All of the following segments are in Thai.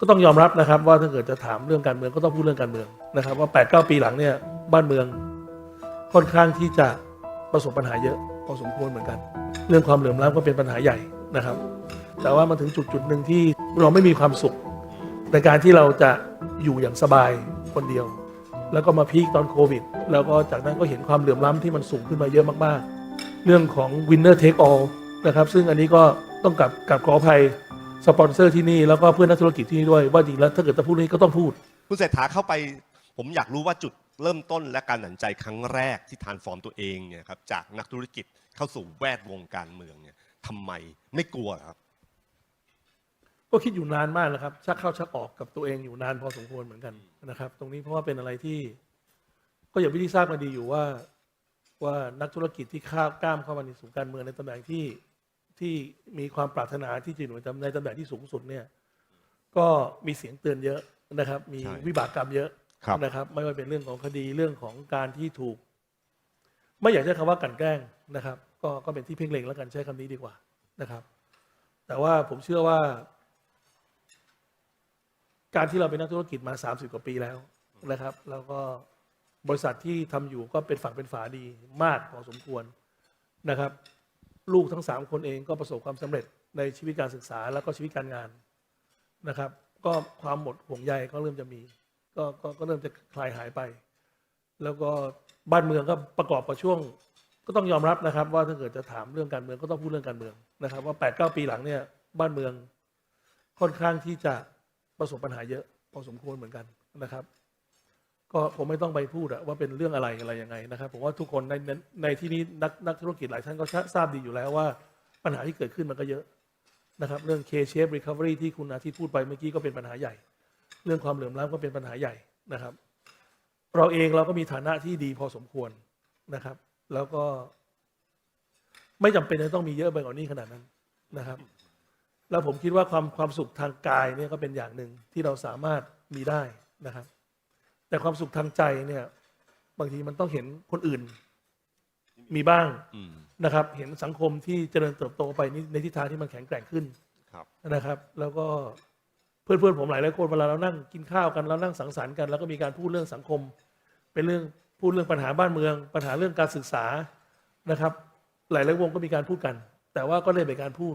ก็ต้องยอมรับนะครับ ว่าถ้าเกิดจะถามเรื่องการเมืองก็ต้องพูดเรื่องการเมืองนะครับ ว่า8ปดเปีหลังเนี่ยบ้านเมืองค่อนข้างที่จะประสบปัญหาเยอะพอสมควรเหมือนกัน เรื่องความเหลื่อมล้ำก็เป็นปัญหาใหญ่นะครับ แต่ว่ามาถึงจุดจุดหนึ่งที่เราไม่มีความสุข ในการที่เราจะอยู่อย่างสบายคนเดียว แล้วก็มาพีคตอนโควิด แล้วก็จากนั้นก็เห็นความเหลื่อมล้ำที่มันสูงขึ้นมาเยอะมากๆ เรื่องของ winner take all นะครับ ซึ่งอันนี้ก็ต้องกลับกลับขออภัย สปอนเซอร์ที่นี่แล้วก็เพื่อนนักธุรกิจที่นี่ด้วยว่าจริงแล้วถ้าเกิดจะพูดนี้ก็ต้องพูด คุณเศรษฐาเข้าไป ผมอยากรู้ว่าจุดเริ่มต้นและการตัดสินใจครั้งแรกที่ทานฟอร์มตัวเองเนี่ยครับจากนักธุรกิจเข้าสู่แวดวงการเมืองเนี่ยทำไมไม่กลัวเหรอครับ ก็คิดอยู่นานมากนะครับ ชักเข้าชักออกกับตัวเองอยู่นานพอสมควรเหมือนกันนะครับ ตรงนี้เพราะว่าเป็นอะไรที่ ก็อย่างที่ทราบมาดีอยู่ว่า ว่านักธุรกิจที่ข้าวกล้ามเข้ามาในสู่การเมืองในตำแหน่งที่ ที่มีความปรารถนาที่จะอยู่ในตำในตำแหน่งที่สูงสุดเนี่ย ก็มีเสียงเตือนเยอะนะครับ มีใช่วิบากกรรมเยอะครับ นะครับ ไม่ว่าเป็นเรื่องของคดีเรื่องของการที่ถูก ไม่อยากใช้คำว่ากลันแกล้งนะครับ ก็ก็เป็นที่เพ่งเล็งแล้วกันใช้คำนี้ดีกว่านะครับ แต่ว่าผมเชื่อว่า การที่เราเป็นนักธุรกิจมา 30 กว่าปีแล้วนะครับ แล้วก็บริษัทที่ทำอยู่ก็เป็นฝั่งเป็นฝาดีมากพอสมควรนะครับ ลูกทั้ง 3 คนเองก็ประสบความสำเร็จในชีวิตการศึกษาแล้วก็ชีวิตการงานนะครับ ก็ความหมดห่วงใยก็เริ่มจะมีก็ก็ก็เริ่มจะคลายหายไป แล้วก็บ้านเมืองก็ประกอบกับช่วง ก็ต้องยอมรับนะครับ ว่าถ้าเกิดจะถามเรื่องการเมืองก็ต้องพูดเรื่องการเมืองนะครับ ว่า8ปดเปีหลังเนี่ยบ้านเมืองค่อนข้างที่จะประสบปัญหาเยอะพอสมควรเหมือนกันนะครับ ก็ผมไม่ต้องไปพูดอะว่าเป็นเรื่องอะไรอะไรยังไงนะครับผมว่าทุกคนในในที่นี้นักนักธุรกิจหลายท่านก็ทราบดีอยู่แล้วว่าปัญหาที่เกิดขึ้นมันก็เยอะนะครับเรื่อง K-shape recovery ที่คุณอาทิตย์พูดไปเมื่อกี้ก็เป็นปัญหาใหญ่ เรื่องความเหลื่อมล้ำก็เป็นปัญหาใหญ่นะครับ เราเองเราก็มีฐานะที่ดีพอสมควรนะครับ แล้วก็ ไม่จำเป็นจะต้องมีเยอะไปกว่านี้ขนาดนั้นนะครับ แล้วผมคิดว่าความความสุขทางกายเนี่ยก็เป็นอย่างหนึ่งที่เราสามารถมีได้นะครับ แต่ความสุขทางใจเนี่ย บางทีมันต้องเห็นคนอื่น มีบ้างอืม นะครับ เห็นสังคมที่เจริญเติบโตไปในในทิศทางที่มันแข็งแกร่งขึ้นครับ นะครับ แล้วก็เพื่อนเพื่อนๆผมหลายหลายคนเวลาเรานั่งกินข้าวกันเรานั่งสังสรรค์กันแล้วก็มีการพูดเรื่องสังคม เป็นเรื่องพูดเรื่องปัญหาบ้านเมือง ปัญหาเรื่องการศึกษานะครับ หลายหลายวงก็มีการพูดกัน แต่ว่าก็เลยเป็นการพูด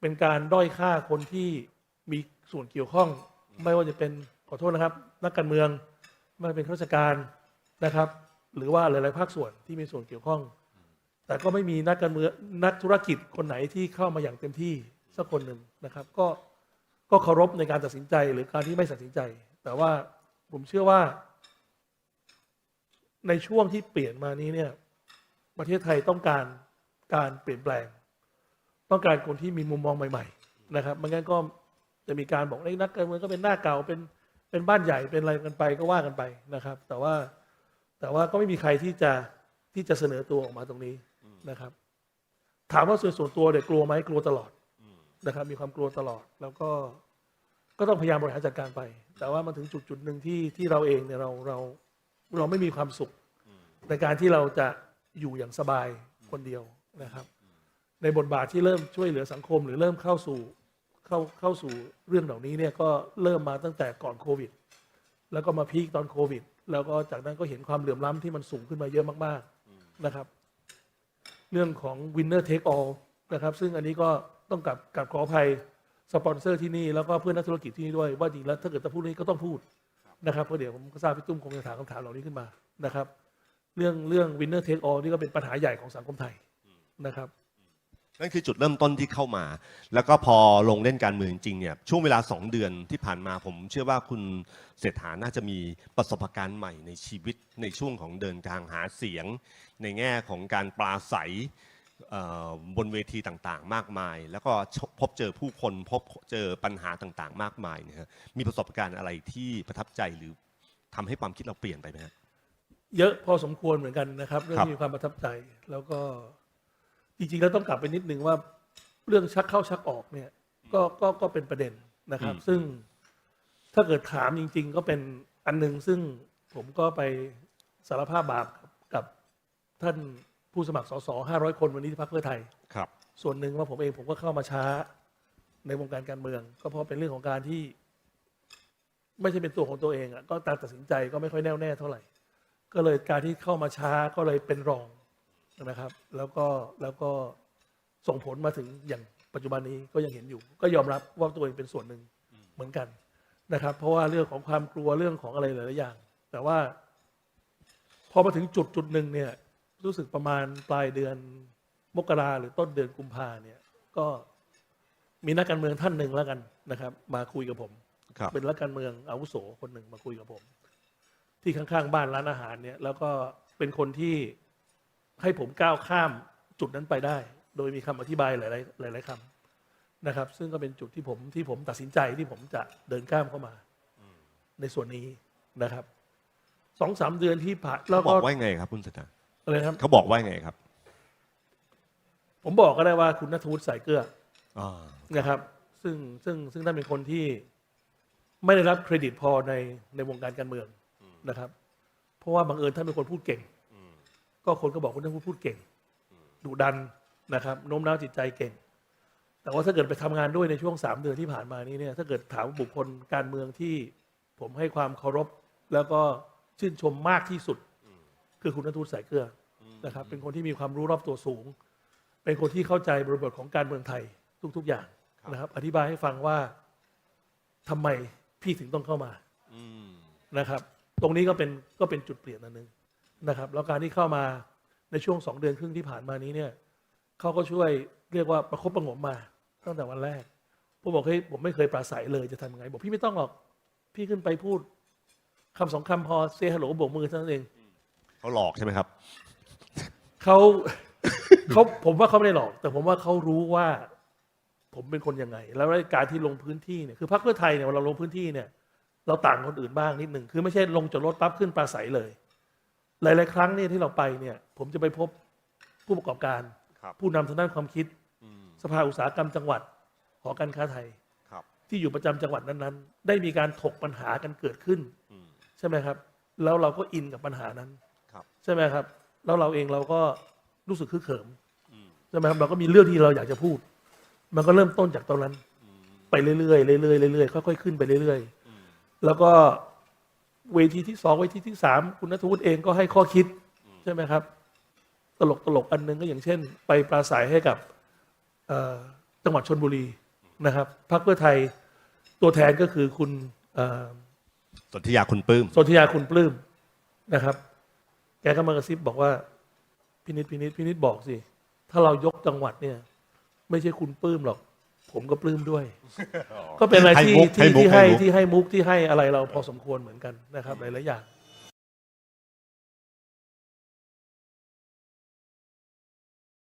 เป็นการด้อยค่าคนที่มีส่วนเกี่ยวข้อง ไม่ว่าจะเป็นขอโทษนะครับ นักการเมืองไม่ว่าเป็นข้าราชการนะครับ หรือว่าหลาย ๆ ภาคส่วนที่มีส่วนเกี่ยวข้อง แต่ก็ไม่มีนักการเมืองนักธุรกิจคนไหนที่เข้ามาอย่างเต็มที่สักคนหนึ่งนะครับ ก็ก็เคารพในการตัดสินใจหรือการที่ไม่ตัดสินใจ แต่ว่าผมเชื่อว่า ในช่วงที่เปลี่ยนมานี้เนี่ย ประเทศไทยต้องการการเปลี่ยนแปลง ต้องการคนที่มีมุมมองใหม่ ๆ นะครับไม่งั้นก็จะมีการบอกไอ้นักการเมืองก็เป็นหน้าเก่าเป็น เป็นบ้านใหญ่เป็นอะไรกันไปก็ว่ากันไปนะครับ แต่ว่าแต่ว่าก็ไม่มีใครที่จะที่จะเสนอตัวออกมาตรงนี้นะครับ ถามว่าส่วนส่วนตัวเนี่ยกลัวไหมกลัวตลอดนะครับ มีความกลัวตลอดแล้วก็ก็ต้องพยายามบริหารจัดการไป แต่ว่ามาถึงจุดจุดหนึ่งที่ที่เราเองเนี่ยเราเราเราไม่มีความสุข ในการที่เราจะอยู่อย่างสบายคนเดียวนะครับ ในบทบาทที่เริ่มช่วยเหลือสังคม หรือเริ่มเข้าสู่ เข้าเข้าสู่เรื่องเหล่านี้เนี่ยก็เริ่มมาตั้งแต่ก่อนโควิด แล้วก็มาพีคตอนโควิด แล้วก็จากนั้นก็เห็นความเหลื่อมล้ำที่มันสูงขึ้นมาเยอะมากๆนะครับ เรื่องของ winner take all นะครับ ซึ่งอันนี้ก็ต้องกลับกลับขออภัยสปอนเซอร์ที่นี่แล้วก็เพื่อนนักธุรกิจที่นี่ด้วยว่าจริงแล้วถ้าเกิดจะพูดนี้ก็ต้องพูดนะครับเพราะเดี๋ยวผมก็ทราบพี่ตุ้มคงจะถามคำถามเหล่านี้ขึ้นมานะครับ เรื่องเรื่อง winner take all นี่ก็เป็นปัญหาใหญ่ของสังคมไทยนะครับ นั่นคือจุดเริ่มต้นที่เข้ามา แล้วก็พอลงเล่นการเมืองจริงเนี่ยช่วงเวลา 2 เดือนที่ผ่านมาผมเชื่อว่าคุณเศรษฐาน่าจะมีประสบการณ์ใหม่ในชีวิตในช่วงของเดินทางหาเสียง ในแง่ของการปราศัยเอ่อบนเวทีต่างๆ มากมาย แล้วก็พบเจอผู้คนพบเจอปัญหาต่างๆ มากมายเนี่ยฮะมีประสบการณ์อะไรที่ประทับใจหรือทำให้ความคิดเราเปลี่ยนไปไหมฮะเยอะพอสมควรเหมือนกันนะครับเรื่องครับที่มีความประทับใจแล้วก็ จริงๆแล้วต้องกลับไปนิดนึงว่าเรื่องชักเข้าชักออกเนี่ย ก็ก็ก็เป็นประเด็นนะครับ ซึ่งถ้าเกิดถามจริง ๆ ก็เป็นอันหนึ่งซึ่งผมก็ไปสารภาพบาปกับกับท่านผู้สมัครสสห้าร้อยคนวันนี้ที่พรรคเพื่อไทย ครับ ส่วนหนึ่งว่าผมเองผมก็เข้ามาช้าในวงการการเมือง ก็เพราะเป็นเรื่องของการที่ ไม่ใช่เป็นตัวของตัวเองอะก็การตัดสินใจก็ไม่ค่อยแน่วแน่เท่าไหร่ ก็เลยการที่เข้ามาช้าก็เลยเป็นรอง นะครับ แล้วก็แล้วก็ส่งผลมาถึงอย่างปัจจุบันนี้ก็ยังเห็นอยู่ ก็ยอมรับว่าตัวเองเป็นส่วนหนึ่งเหมือนกันนะครับ เพราะว่าเรื่องของความกลัวเรื่องของอะไรหลายๆอย่าง แต่ว่า พอมาถึงจุดจุดหนึ่งเนี่ย รู้สึกประมาณปลายเดือนมกราหรือต้นเดือนกุมภาเนี่ย ก็มีนักการเมืองท่านหนึ่งแล้วกันนะครับ มาคุยกับผมครับเป็นนักการเมืองอาวุโสคนหนึ่งมาคุยกับผม ที่ข้างๆบ้านร้านอาหารเนี่ย แล้วก็เป็นคนที่ ให้ผมก้าวข้ามจุดนั้นไปได้ โดยมีคำอธิบายหลาย ๆ หลาย ๆคำนะครับ ซึ่งก็เป็นจุดที่ผมที่ผมตัดสินใจที่ผมจะเดินข้ามเข้ามาในส่วนนี้นะครับสองสามเดือนที่ผ่านแล้เขาวบก็อกว่าไงครับคุณเศรษฐาอะไรนะครับ เขาบอกว่าไงครับผมบอกก็ได้ว่าคุณนัทวุฒิสายเกลืออ่านะครับ ซึ่งซึ่งซึ่งท่านเป็นคนที่ไม่ได้รับเครดิตพอในในวงการการเมืองนะครับ เพราะว่าบังเอิญท่านเป็นคนพูดเก่ง ก็คนก็บอกคุณนัทวุฒิพูดเก่งดุดันนะครับโน้มน้าวจิตใจเก่ง แต่ว่าถ้าเกิดไปทำงานด้วยในช่วงสามเดือนที่ผ่านมานี้เนี่ยถ้าเกิดถามบุคคลการเมืองที่ผมให้ความเคารพ แล้วก็ชื่นชมมากที่สุด คือคุณนัทวุฒิสายเกลืออนะครับ เป็นคนที่มีความรู้รอบตัวสูง เป็นคนที่เข้าใจบริบทของการเมืองไทยทุก ๆอย่างนะครับ อธิบายให้ฟังว่าทำไมพี่ถึงต้องเข้ามาอืมนะครับ ตรงนี้ก็เป็นก็เป็นจุดเปลี่ยนอันหนึง นะครับแล้วการที่เข้ามาในช่วงสองเดือนครึ่งที่ผ่านมานี้เนี่ยเขาก็ช่วยเรียกว่าประคบประหงมมาตั้งแต่วันแรกผมบอกเฮ้ยผมไม่เคยปราศัยเลยจะทำยังไง บอกพี่ไม่ต้องหรอกพี่ขึ้นไปพูดคำสองคำพอเซฮัลโหลโบกมือเท่านั้นเองเขาหลอกใช่ไหมครับเขาเขาผมว่าเขาไม่ได้หลอก แต่ผมว่าเขารู้ว่า ผมเป็นคนยังไง แล้วการที่ลงพื้นที่เนี่ยคือพรรคเพื่อไทยเนี่ยเวลาเราลงพื้นที่เนี่ย เราต่างคนอื่นบ้างนิดหนึ่งคือไม่ใช่ลงจากรถปั๊บขึ้นปราศัยเลย หลาย ๆ ครั้งเนี่ยที่เราไปเนี่ย ผมจะไปพบผู้ประกอบการ ครับ ผู้นำทางด้านความคิด อืมสภาอุตสาหกรรมจังหวัดหอการค้าไทย ครับ ที่อยู่ประจำจังหวัดนั้น ๆ ได้มีการถกปัญหากันเกิดขึ้น อืม ใช่ไหมครับ แล้วเราก็อินกับปัญหานั้นครับ ใช่ไหมครับ แล้วเราเองเราก็รู้สึกคึกเขิมอืมใช่ไหมครับ เราก็มีเรื่องที่เราอยากจะพูด มันก็เริ่มต้นจากตรงนั้น อืมไปเรื่อยๆเรื่อยๆเรื่อยๆค่อยๆขึ้นไปเรื่อย อืมๆ แล้วก็ เวทีที่สองเวทีที่สามคุณนัทวุฒิเองก็ให้ข้อคิดใช่ไหมครับ ตลกตลกๆอันหนึงก็อย่างเช่น ไปปราศัยให้กับเอ่อจังหวัดชนบุรีนะครับพรรคเพื่อไทยตัวแทนก็คือคุณเอ่อสนธิยาคุณปลื้มสนธยาคุณปลื้มนะครับ แกก็มากระซิบบอกว่าพินิษพินิษพินิษบอกสิ ถ้าเรายกจังหวัดเนี่ย ไม่ใช่คุณปลื้มหรอก ผมก็ปลื้มด้วย ก็เป็นอะไรที่ให้มุกที่ให้มุกที่ให้ให้มุกที่ให้มุกที่ให้อะไรเราพอสมควรเหมือนกันนะครับหลายๆอย่าง